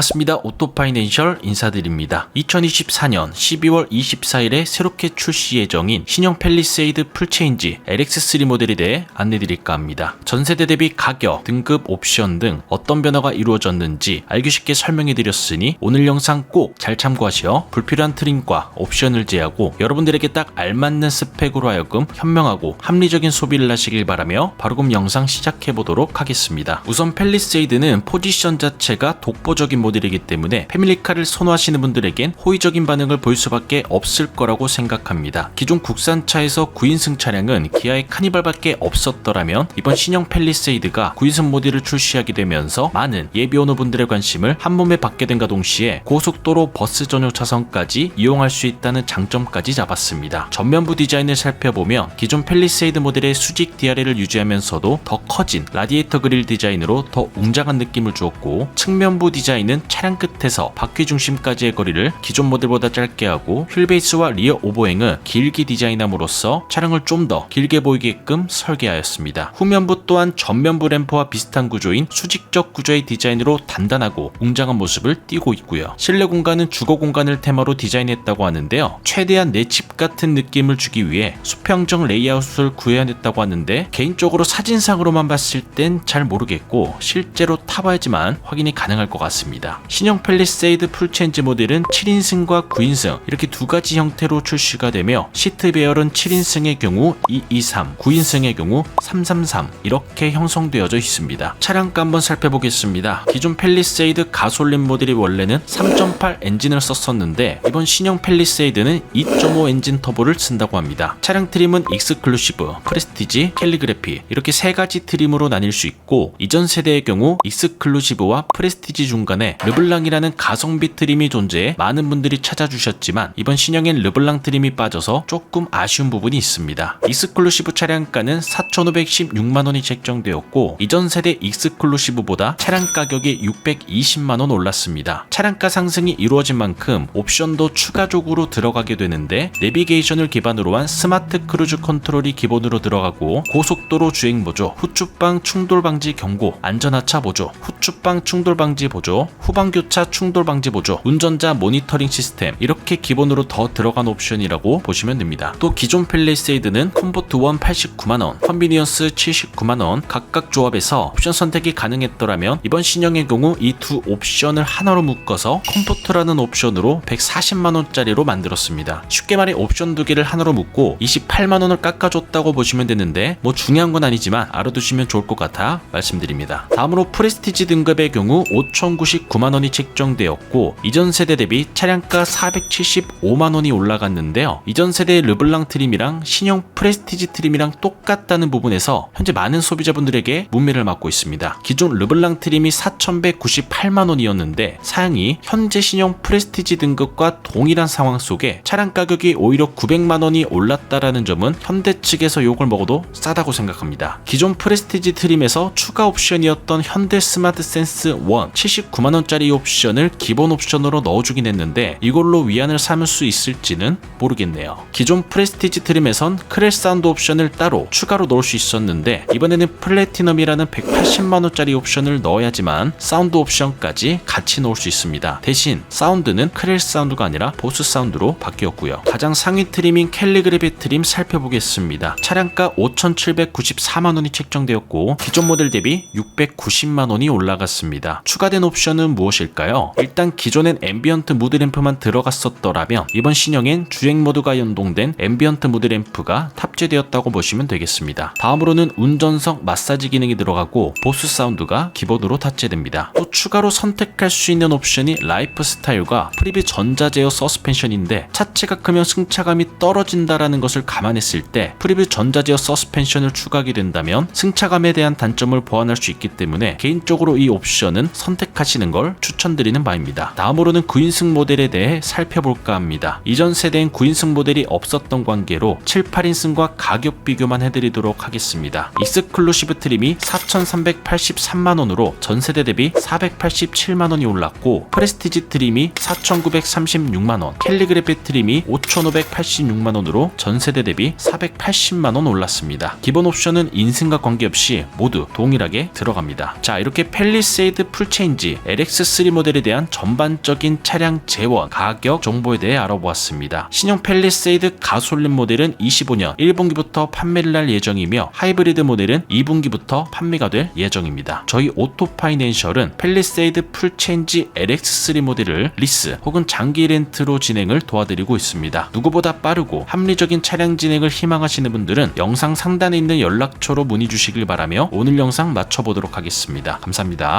반갑습니다. 오토파이낸셜 인사드립니다. 2024년 12월 24일에 새롭게 출시 예정인 신형 펠리세이드 풀체인지 LX3 모델에 대해 안내드릴까 합니다. 전세대 대비 가격, 등급, 옵션 등 어떤 변화가 이루어졌는지 알기 쉽게 설명해드렸으니 오늘 영상 꼭 잘 참고하시어 불필요한 트림과 옵션을 제하고 여러분들에게 딱 알맞는 스펙으로 하여금 현명하고 합리적인 소비를 하시길 바라며 바로 그럼 영상 시작해보도록 하겠습니다. 우선 펠리세이드는 포지션 자체가 독보적인 모델 이기 때문에 패밀리카를 선호하시는 분들에겐 호의적인 반응을 보일 수밖에 없을 거라고 생각합니다. 기존 국산차에서 9인승 차량은 기아의 카니발밖에 없었더라면 이번 신형 펠리세이드가 9인승 모델을 출시하게 되면서 많은 예비 오너분들의 관심을 한 몸에 받게 된과 동시에 고속도로 버스 전용 차선까지 이용할 수 있다는 장점까지 잡았습니다. 전면부 디자인을 살펴보면 기존 펠리세이드 모델의 수직 디아레를 유지하면서도 더 커진 라디에이터 그릴 디자인으로 더 웅장한 느낌을 주었고 측면부 디자인은 차량 끝에서 바퀴 중심까지의 거리를 기존 모델보다 짧게 하고 휠 베이스와 리어 오버행을 길게 디자인함으로써 차량을 좀 더 길게 보이게끔 설계하였습니다. 후면부 또한 전면부 램프와 비슷한 구조인 수직적 구조의 디자인으로 단단하고 웅장한 모습을 띠고 있고요. 실내 공간은 주거 공간을 테마로 디자인했다고 하는데요. 최대한 내 집 같은 느낌을 주기 위해 수평적 레이아웃을 구현했다고 하는데 개인적으로 사진상으로만 봤을 땐 잘 모르겠고 실제로 타봐야지만 확인이 가능할 것 같습니다. 신형 펠리세이드 풀체인지 모델은 7인승과 9인승 이렇게 두 가지 형태로 출시가 되며 시트 배열은 7인승의 경우 223, 9인승의 경우 333 이렇게 형성되어져 있습니다. 차량가 한번 살펴보겠습니다. 기존 펠리세이드 가솔린 모델이 원래는 3.8 엔진을 썼었는데 이번 신형 펠리세이드는 2.5 엔진 터보를 쓴다고 합니다. 차량 트림은 익스클루시브, 프레스티지, 캘리그래피 이렇게 세 가지 트림으로 나뉠 수 있고 이전 세대의 경우 익스클루시브와 프레스티지 중간에 르블랑이라는 가성비 트림이 존재해 많은 분들이 찾아주셨지만 이번 신형엔 르블랑 트림이 빠져서 조금 아쉬운 부분이 있습니다. 익스클루시브 차량가는 4,516만원이 책정되었고 이전 세대 익스클루시브보다 차량 가격이 620만원 올랐습니다. 차량가 상승이 이루어진 만큼 옵션도 추가적으로 들어가게 되는데 내비게이션을 기반으로 한 스마트 크루즈 컨트롤이 기본으로 들어가고 고속도로 주행 보조, 후추방 충돌 방지 경고, 안전하차 보조, 후추방 충돌 방지 보조, 후방교차 충돌 방지 보조, 운전자 모니터링 시스템 이렇게 기본으로 더 들어간 옵션이라고 보시면 됩니다. 또 기존 펠리세이드는 컴포트 1 89만원, 컨비니언스 79만원 각각 조합해서 옵션 선택이 가능했더라면 이번 신형의 경우 이 두 옵션을 하나로 묶어서 컴포트라는 옵션으로 140만원짜리로 만들었습니다. 쉽게 말해 옵션 두 개를 하나로 묶고 28만원을 깎아줬다고 보시면 되는데 뭐 중요한 건 아니지만 알아두시면 좋을 것 같아 말씀드립니다. 다음으로 프레스티지 등급의 경우 5,099만 원이 책정되었고 이전 세대 대비 차량가 475만 원이 올라갔는데요. 이전 세대의 르블랑 트림이랑 신형 프레스티지 트림이랑 똑같다는 부분에서 현재 많은 소비자분들에게 문매를 맞고 있습니다. 기존 르블랑 트림이 4,198만 원이었는데 사양이 현재 신형 프레스티지 등급과 동일한 상황 속에 차량 가격이 오히려 900만 원이 올랐다라는 점은 현대 측에서 욕을 먹어도 싸다고 생각합니다. 기존 프레스티지 트림에서 추가 옵션이었던 현대 스마트 센스 1 79만 원 짜리 옵션을 기본 옵션으로 넣어주긴 했는데 이걸로 위안을 삼을 수 있을지는 모르겠네요. 기존 프레스티지 트림에선 크렐 사운드 옵션을 따로 추가로 넣을 수 있었는데 이번에는 플래티넘이라는 180만원짜리 옵션을 넣어야지만 사운드 옵션까지 같이 넣을 수 있습니다. 대신 사운드는 크렐 사운드가 아니라 보스 사운드로 바뀌었고요. 가장 상위 트림인 캘리그래비 트림 살펴보겠습니다. 차량가 5,794만원이 책정되었고 기존 모델 대비 690만원이 올라갔습니다. 추가된 옵션은 무엇일까요? 일단 기존엔 앰비언트 무드 램프만 들어갔었더라면 이번 신형엔 주행 모드가 연동된 앰비언트 무드 램프가 탑재되었다고 보시면 되겠습니다. 다음으로는 운전석 마사지 기능이 들어가고 보스 사운드가 기본으로 탑재됩니다. 또 추가로 선택할 수 있는 옵션이 라이프 스타일과 프리뷰 전자 제어 서스펜션인데 차체가 크면 승차감이 떨어진다라는 것을 감안했을 때 프리뷰 전자 제어 서스펜션을 추가하게 된다면 승차감에 대한 단점을 보완할 수 있기 때문에 개인적으로 이 옵션은 선택하시는 걸 추천드리는 바입니다. 다음으로는 9인승 모델에 대해 살펴볼까 합니다. 이전 세대엔 9인승 모델이 없었던 관계로 7, 8인승과 가격 비교만 해드리도록 하겠습니다. 익스클루시브 트림이 4,383만원으로 전 세대 대비 487만원이 올랐고 프레스티지 트림이 4,936만원, 캘리그래피 트림이 5,586만원으로 전 세대 대비 480만원 올랐습니다. 기본 옵션은 인승과 관계없이 모두 동일하게 들어갑니다. 자 이렇게 펠리세이드 풀체인지 LX3 모델에 대한 전반적인 차량 재원, 가격 정보에 대해 알아보았습니다. 신형 펠리세이드 가솔린 모델은 25년 1분기부터 판매를 할 예정이며 하이브리드 모델은 2분기부터 판매가 될 예정입니다. 저희 오토파이낸셜은 펠리세이드 풀체인지 LX3 모델을 리스 혹은 장기 렌트로 진행을 도와드리고 있습니다. 누구보다 빠르고 합리적인 차량 진행을 희망하시는 분들은 영상 상단에 있는 연락처로 문의 주시길 바라며 오늘 영상 마쳐보도록 하겠습니다. 감사합니다.